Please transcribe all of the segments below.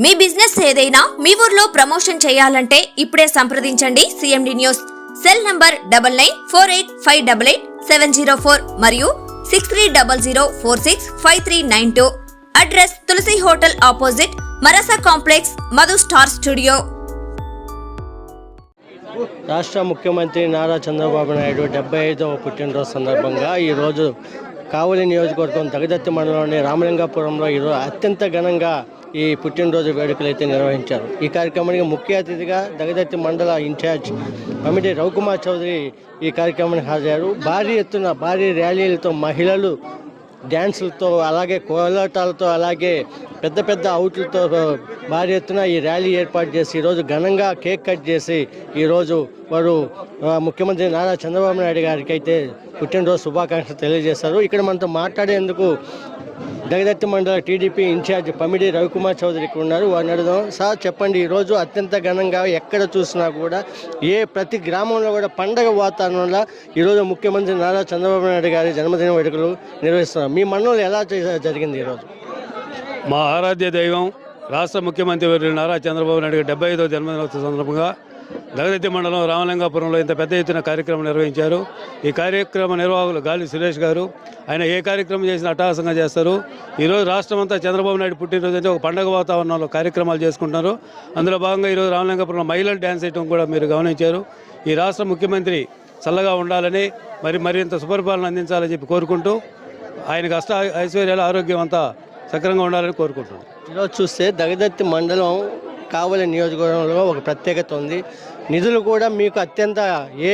మీ business ఏదైనా మీ ఊర్లో promotion చేయాలంటే ఇప్పుడే సంప్రదించండి CMD news cell number double nine four eight five double eight seven zero four మరియు six three double zero four six five three nine two. Address Tulasi hotel opposite Marasa complex Madhu star studio. రాష్ట్ర ముఖ్యమంత్రి నారా చంద్రబాబు నాయుడు డెబ్బై ఐదవ పుట్టినరోజు సందర్భంగా ఈరోజు కావలి నియోజకవర్గం తగదత్తి మండలంలోని రామలింగాపురంలో ఈరోజు అత్యంత ఘనంగా ఈ పుట్టినరోజు వేడుకలు అయితే నిర్వహించారు. ఈ కార్యక్రమానికి ముఖ్య అతిథిగా దగదత్తి మండల ఇన్ఛార్జ్ కమిటీ రవికుమార్ చౌదరి ఈ కార్యక్రమానికి హాజరయ్యారు. భారీ ఎత్తున భారీ ర్యాలీలతో మహిళలు డ్యాన్సులతో అలాగే కోలాటాలతో అలాగే పెద్ద పెద్ద అవుట్లతో భారీ ఎత్తున ఈ ర్యాలీ ఏర్పాటు చేసి ఈరోజు ఘనంగా కేక్ కట్ చేసి ఈరోజు వారు ముఖ్యమంత్రి నారా చంద్రబాబు నాయుడు గారికి అయితే పుట్టినరోజు శుభాకాంక్షలు తెలియజేశారు. ఇక్కడ మనతో మాట్లాడేందుకు దగదత్తి మండల టీడీపీ ఇన్ఛార్జ్ పమిడి రవికుమార్ చౌదరి ఇక్కడ ఉన్నారు. వారిని అడుగుదాం. సార్ చెప్పండి ఈరోజు అత్యంత ఘనంగా ఎక్కడ చూసినా కూడా ఏ ప్రతి గ్రామంలో కూడా పండగ వాతావరణంలో ఈరోజు ముఖ్యమంత్రి నారా చంద్రబాబు నాయుడు గారి జన్మదిన వేడుకలు నిర్వహిస్తున్నారు. మీ మండలంలో ఎలా జరిగింది ఈరోజు మా ఆరాధ్య దైవం రాష్ట్ర ముఖ్యమంత్రి వర్యులు నారా చంద్రబాబు నాయుడు డెబ్బై ఐదవ జన్మదినోత్సవ సందర్భంగా దగదత్తి మండలం రామలింగాపురంలో ఇంత పెద్ద ఎత్తున కార్యక్రమం నిర్వహించారు. ఈ కార్యక్రమ నిర్వాహకులు గాలి సురేష్ గారు. ఆయన ఏ కార్యక్రమం చేసినా అట్టహాసంగా చేస్తారు. ఈరోజు రాష్ట్రం అంతా చంద్రబాబు నాయుడు పుట్టినరోజు అంటే ఒక పండగ వాతావరణంలో కార్యక్రమాలు చేసుకుంటున్నారు. అందులో భాగంగా ఈరోజు రామలింగాపురంలో మహిళలు డ్యాన్స్ వేయడం కూడా మీరు గమనించారు. ఈ రాష్ట్ర ముఖ్యమంత్రి చల్లగా ఉండాలని మరి మరింత సుపరిపాలన అందించాలని చెప్పి కోరుకుంటూ ఆయనకు అష్ట ఐశ్వర్యాలు ఆరోగ్యం అంతా సక్రంగా ఉండాలని కోరుకుంటున్నాను. ఈరోజు చూస్తే దగదత్తి మండలం కావలి నియోజకవర్గంలో ఒక ప్రత్యేకత ఉంది. నిధులు కూడా మీకు అత్యంత ఏ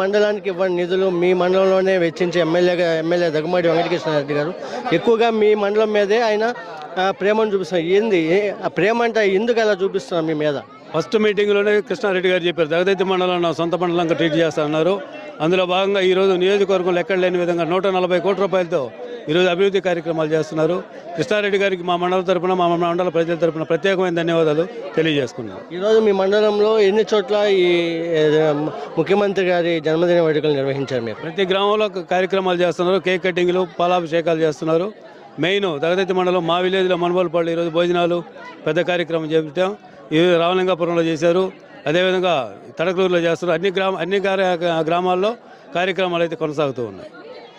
మండలానికి ఇవ్వని నిధులు మీ మండలంలోనే వెచ్చించే ఎమ్మెల్యేగా ఎమ్మెల్యే దగ్గుమాటి వెంకటకృష్ణ రెడ్డి గారు. ఎక్కువగా మీ మండలం మీదే ఆయన ప్రేమను చూపిస్తున్నారు. ఏంది? ఆ ప్రేమ అంటే ఎందుకు అలా చూపిస్తున్నారు మీ మీద? ఫస్ట్ మీటింగ్లోనే కృష్ణారెడ్డి గారు చెప్పారు. జగదైతి మండలం నా సొంత మండలంగా ట్రీట్ చేస్తానన్నారు అందులో భాగంగా ఈరోజు నియోజకవర్గంలో ఎక్కడ లేని విధంగా నూట నలభై కోట్ల రూపాయలతో ఈరోజు అభివృద్ధి కార్యక్రమాలు చేస్తున్నారు. కృష్ణారెడ్డి గారికి మా మండలం తరపున మా మండల ప్రజల తరపున ప్రత్యేకమైన ధన్యవాదాలు తెలియజేసుకున్నాను. ఈరోజు మీ మండలంలో ఎన్ని చోట్ల ఈ ముఖ్యమంత్రి గారి జన్మదిన వేడుకలు నిర్వహించారు మీరు? ప్రతి గ్రామంలో కార్యక్రమాలు చేస్తున్నారు. కేక్ కటింగ్లు పాలాభిషేకాలు చేస్తున్నారు. మెయిన్ దగదత్తి మండలం మా విలేజ్లో మనుబోలుపల్లి ఈరోజు భోజనాలు పెద్ద కార్యక్రమం చేపట్టాం ఈరోజు రామలింగాపురంలో చేశారు. అదేవిధంగా తడకలూరులో చేస్తున్నారు. అన్ని గ్రామ అన్ని గ్రామాల్లో కార్యక్రమాలు అయితే కొనసాగుతూ ఉన్నాయి.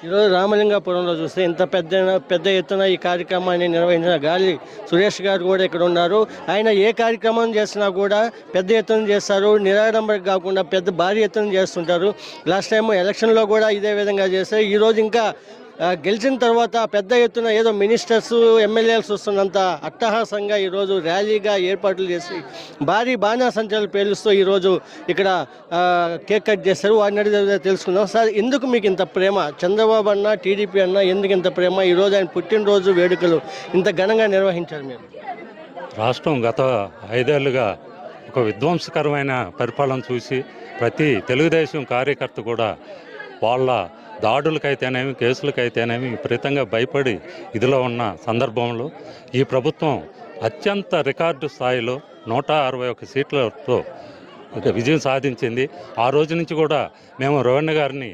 ఈరోజు రామలింగాపురంలో చూస్తే ఇంత పెద్ద పెద్ద ఎత్తున ఈ కార్యక్రమాన్ని నిర్వహించిన గాలి సురేష్ గారు కూడా ఇక్కడ ఉన్నారు. ఆయన ఏ కార్యక్రమం చేసినా కూడా పెద్ద ఎత్తున చేస్తారు. నిరాడంబరం కాకుండా పెద్ద భారీ ఎత్తున చేస్తుంటారు. లాస్ట్ టైం ఎలక్షన్లో కూడా ఇదే విధంగా చేస్తారు ఈరోజు ఇంకా గెలిచిన తర్వాత పెద్ద ఎత్తున ఏదో మినిస్టర్స్ ఎమ్మెల్యేలు వస్తున్నంత అట్టహాసంగా ఈరోజు ర్యాలీగా ఏర్పాట్లు చేసి భారీ బాణాసంచలు పేలుస్తూ ఈరోజు ఇక్కడ కేక్ కట్ చేశారు. వారిని అడిగి తెలుసుకుందాం. సార్ ఎందుకు మీకు ఇంత ప్రేమ? చంద్రబాబు అన్న టీడీపీ అన్న ఎందుకు ఇంత ప్రేమ? ఈరోజు ఆయన పుట్టినరోజు వేడుకలు ఇంత ఘనంగా నిర్వహించారు మీరు. రాష్ట్రం గత ఐదేళ్ళుగా ఒక విధ్వంసకరమైన పరిపాలన చూసి ప్రతి తెలుగుదేశం కార్యకర్త కూడా వాళ్ళ దాడులకైతేనేమి కేసులకైతేనేమి విపరీతంగా భయపడి ఇదిలో ఉన్న సందర్భంలో ఈ ప్రభుత్వం అత్యంత రికార్డు స్థాయిలో నూట అరవై ఒక సీట్లతో విజయం సాధించింది. ఆ రోజు నుంచి కూడా మేము రవణ గారిని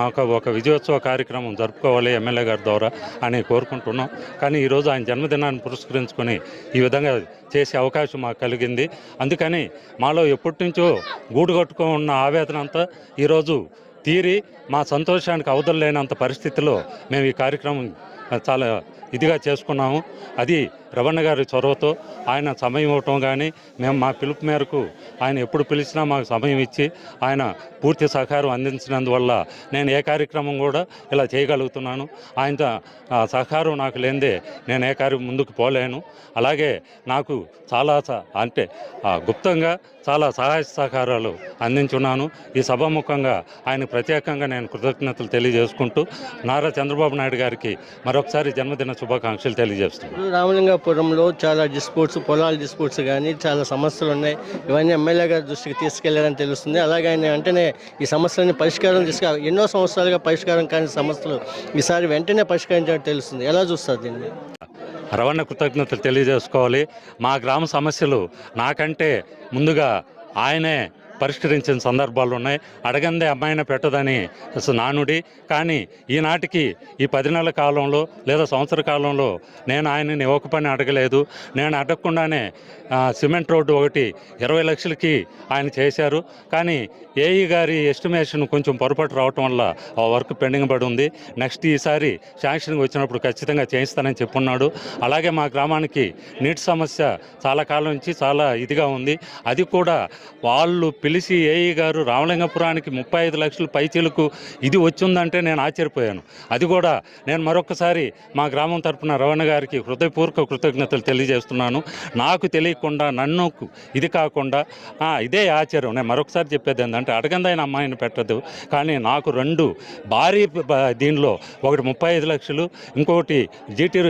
మాకు ఒక విజయోత్సవ కార్యక్రమం జరుపుకోవాలి ఎమ్మెల్యే గారి ద్వారా అని కోరుకుంటున్నాం. కానీ ఈరోజు ఆయన జన్మదినాన్ని పురస్కరించుకొని ఈ విధంగా చేసే అవకాశం మాకు కలిగింది. అందుకని మాలో ఎప్పటి నుంచో గూడు కట్టుకొని ఉన్న ఆవేదన అంతా ఈరోజు తీరి మా సంతోషానికి అవధులు లేనంత పరిస్థితిలో మేము ఈ కార్యక్రమం చాలా ఇదిగా చేసుకున్నాము. అది రవణ గారి చొరవతో ఆయన సమయం ఇవ్వటం కానీ మేము మా పిలుపు మేరకు ఆయన ఎప్పుడు పిలిచినా మాకు సమయం ఇచ్చి ఆయన పూర్తి సహకారం అందించినందువల్ల నేను ఏ కార్యక్రమం కూడా ఇలా చేయగలుగుతున్నాను. ఆయన ఆ, సహకారం నాకు లేనిదే నేను ఏ కార్యం ముందుకు పోలేను. అలాగే నాకు చాలా అంటే గుప్తంగా చాలా సహాయ సహకారాలు అందించున్నాను. ఈ సభాముఖంగా ఆయన ప్రత్యేకంగా నేను కృతజ్ఞతలు తెలియజేసుకుంటూ నారా చంద్రబాబు నాయుడు గారికి మరొకసారి జన్మదిన శుభాకాంక్షలు తెలియజేస్తున్నాను. రామలింగాపురంలో చాలా డిస్ప్యూట్స్ పొలాల డిస్ప్యూట్స్ కానీ చాలా సమస్యలు ఉన్నాయి. ఇవన్నీ ఎమ్మెల్యే గారి దృష్టికి తీసుకెళ్ళారని తెలుస్తుంది. అలాగే ఆయన వెంటనే ఈ సమస్యలని పరిష్కారం తీసుకు ఎన్నో సంవత్సరాలుగా పరిష్కారం కాని సమస్యలు ఈసారి వెంటనే పరిష్కరించాలని తెలుస్తుంది. ఎలా చూస్తారు దీన్ని? రవణ కృతజ్ఞతలు తెలియజేసుకోవాలి. మా గ్రామ సమస్యలు నాకంటే ముందుగా ఆయనే పరిష్కరించిన సందర్భాలు ఉన్నాయి. అడగందే అమ్మాయిని పెట్టదని నానుడి. కానీ ఈనాటికి ఈ పది నెలల కాలంలో లేదా సంవత్సర కాలంలో నేను ఆయనని ఒక పని అడగలేదు. నేను అడగకుండానే సిమెంట్ రోడ్డు ఒకటి ఇరవై లక్షలకి ఆయన చేశారు. కానీ ఏఈ గారి ఎస్టిమేషన్ కొంచెం పొరపాటు రావటం వల్ల ఆ వర్క్ పెండింగ్ పడి ఉంది. నెక్స్ట్ ఈసారి శాంక్షన్కి వచ్చినప్పుడు ఖచ్చితంగా చేయిస్తానని చెప్పున్నాడు. అలాగే మా గ్రామానికి నీటి సమస్య చాలా కాలం నుంచి చాలా ఇదిగా ఉంది. అది కూడా వాళ్ళు తెలిసి ఏఈ గారు రామలింగపురానికి ముప్పై ఐదు లక్షలు పైచీలకు ఇది వచ్చిందంటే నేను ఆశ్చర్యపోయాను. అది కూడా నేను మరొకసారి మా గ్రామం తరపున రవణ గారికి హృదయపూర్వక కృతజ్ఞతలు తెలియజేస్తున్నాను. నాకు తెలియకుండా నన్ను ఇది కాకుండా ఇదే ఆశ్చర్యం. నేను మరొకసారి చెప్పేది ఏంటంటే అడగందైన అమ్మాయిని పెట్టదు. కానీ నాకు రెండు భారీ దీనిలో ఒకటి ముప్పై ఐదు లక్షలు ఇంకొకటి జీటీ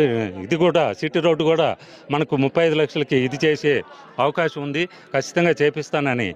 ఇది కూడా సిటీ రోడ్డు కూడా మనకు ముప్పై ఐదు లక్షలకి ఇది చేసే అవకాశం ఉంది. ఖచ్చితంగా చేపిస్తానని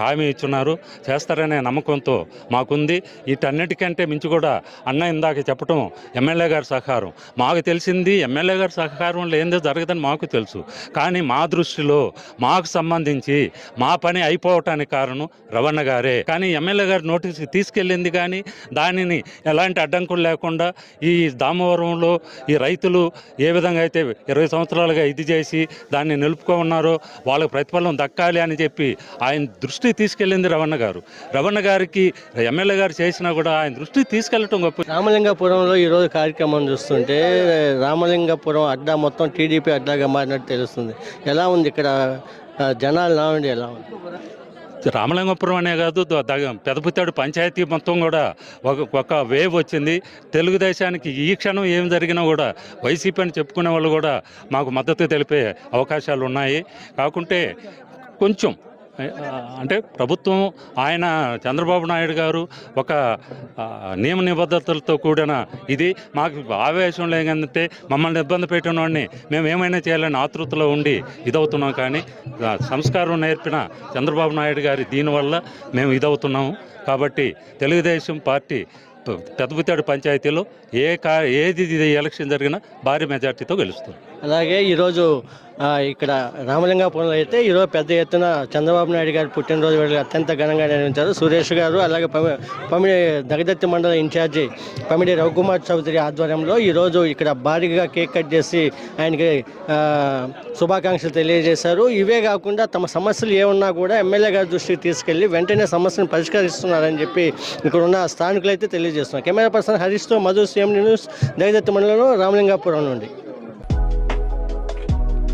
హామీ ఇచ్చున్నారు. చేస్తారనే నమ్మకంతో మాకుంది. వీటన్నిటికంటే మించి కూడా అన్న ఇందాక చెప్పటం ఎమ్మెల్యే గారి సహకారం. మాకు తెలిసింది ఎమ్మెల్యే గారి సహకారం లేనిదే జరగదని మాకు తెలుసు. కానీ మా దృష్టిలో మాకు సంబంధించి మా పని అయిపోవటానికి కారణం రవణ గారే. కానీ ఎమ్మెల్యే గారి నోటీస్ తీసుకెళ్ళింది కానీ దానిని ఎలాంటి అడ్డంకులు లేకుండా ఈ దామవరంలో ఈ రైతులు ఏ విధంగా అయితే ఇరవై సంవత్సరాలుగా ఇది చేసి దాన్ని నిలుపుకో ఉన్నారో వాళ్ళకి ప్రతిఫలం దక్కాలి అని చెప్పి ఆయన దృష్టి తీసుకెళ్ళింది రవణ గారు. రవణ గారికి ఎమ్మెల్యే గారు చేసినా కూడా ఆయన దృష్టికి తీసుకెళ్ళటం గొప్ప రామలింగపురంలో ఈరోజు కార్యక్రమం చూస్తుంటే రామలింగపురం అడ్డా మొత్తం టీడీపీ అడ్డాగా మారినట్టు తెలుస్తుంది. ఎలా ఉంది ఇక్కడ జనాలు జనాలు నావండి ఎలా ఉంది? రామలింగపురం అనే కాదు పెదపుతాడు పంచాయతీ మొత్తం కూడా ఒక ఒక వేవ్ వచ్చింది. తెలుగుదేశానికి ఈ క్షణం ఏం జరిగినా కూడా వైసీపీ అని చెప్పుకునే వాళ్ళు కూడా మాకు మద్దతు తెలిపే అవకాశాలు ఉన్నాయి. కాకుంటే కొంచెం అంటే ప్రభుత్వం ఆయన చంద్రబాబు నాయుడు గారు ఒక నియమ నిబద్ధతలతో కూడిన ఇది మాకు ఆవేశం లేదంటే మమ్మల్ని ఇబ్బంది పెట్టిన వాడిని మేము ఏమైనా చేయాలని ఆతృతలో ఉండి ఇదవుతున్నాం కానీ సంస్కారం నేర్పిన చంద్రబాబు నాయుడు గారి దీనివల్ల మేము ఇదవుతున్నాము. కాబట్టి తెలుగుదేశం పార్టీ పెద్దపుతాడు పంచాయతీలో ఏ కా ఏది ఇది ఎలక్షన్ జరిగినా భారీ మెజార్టీతో గెలుస్తుంది. అలాగే ఈరోజు ఇక్కడ రామలింగాపురంలో అయితే ఈరోజు పెద్ద ఎత్తున చంద్రబాబు నాయుడు గారి పుట్టినరోజు వేడుకలు అత్యంత ఘనంగా నిర్వహించారు. సురేష్ గారు అలాగే పమి- పమిడి దగదత్తి మండల ఇన్ఛార్జి పమిడి రవికుమార్ చౌదరి ఆధ్వర్యంలో ఈరోజు ఇక్కడ భారీగా కేక్ కట్ చేసి ఆయనకి శుభాకాంక్షలు తెలియజేశారు. ఇవే కాకుండా తమ సమస్యలు ఏమన్నా కూడా ఎమ్మెల్యే గారి దృష్టికి తీసుకెళ్ళి వెంటనే సమస్యను పరిష్కరిస్తున్నారని చెప్పి ఇక్కడ ఉన్న స్థానికులు అయితే తెలియజేస్తున్నారు. కెమెరా పర్సన్ హరీష్తో మధు సీఎం న్యూస్ దగదత్తి మండలంలో రామలింగాపురం నుండి.